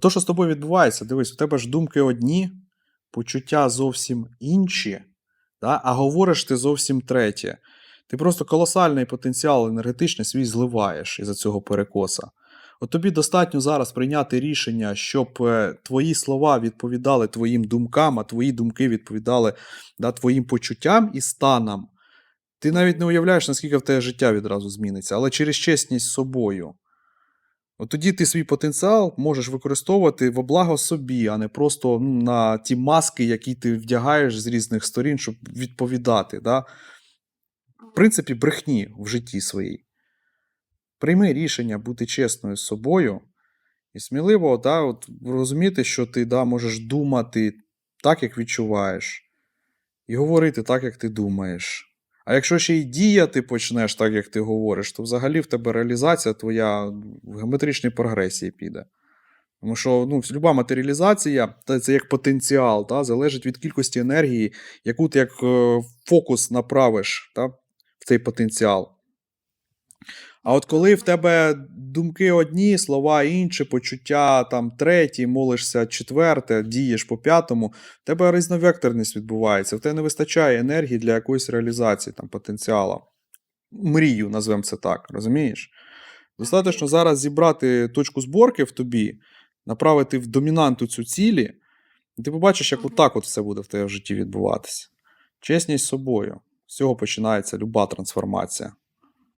То, що з тобою відбувається, дивись, у тебе ж думки одні, почуття зовсім інші, да? а говориш ти зовсім третє. Ти просто колосальний потенціал енергетичний свій зливаєш із-за цього перекоса. От тобі достатньо зараз прийняти рішення, щоб е, твої слова відповідали твоїм думкам, а твої думки відповідали да, твоїм почуттям і станам. Ти навіть не уявляєш, наскільки в тебе життя відразу зміниться, але через чесність з собою. От тоді ти свій потенціал можеш використовувати во благо собі, а не просто ну, на ті маски, які ти вдягаєш з різних сторін, щоб відповідати. Да? В принципі, брехні в житті своїй. Прийми рішення бути чесною з собою і сміливо да, от, розуміти, що ти да, можеш думати так, як відчуваєш, і говорити так, як ти думаєш. А якщо ще й діяти почнеш так, як ти говориш, то взагалі в тебе реалізація твоя в геометричній прогресії піде. Тому що ну, люба матеріалізація це як потенціал, та, залежить від кількості енергії, яку ти як е, фокус направиш та, в цей потенціал. А от коли в тебе думки одні, слова інші, почуття там треті, молишся четверте, дієш по п'ятому, в тебе різновекторність відбувається, в тебе не вистачає енергії для якоїсь реалізації там, потенціалу. Мрію, назвемо це так, розумієш? Достатньо зараз зібрати точку зборки в тобі, направити в домінанту цю цілі, і ти побачиш, як отак от все буде в тебе в житті відбуватися. Чесність з собою. З цього починається люба трансформація.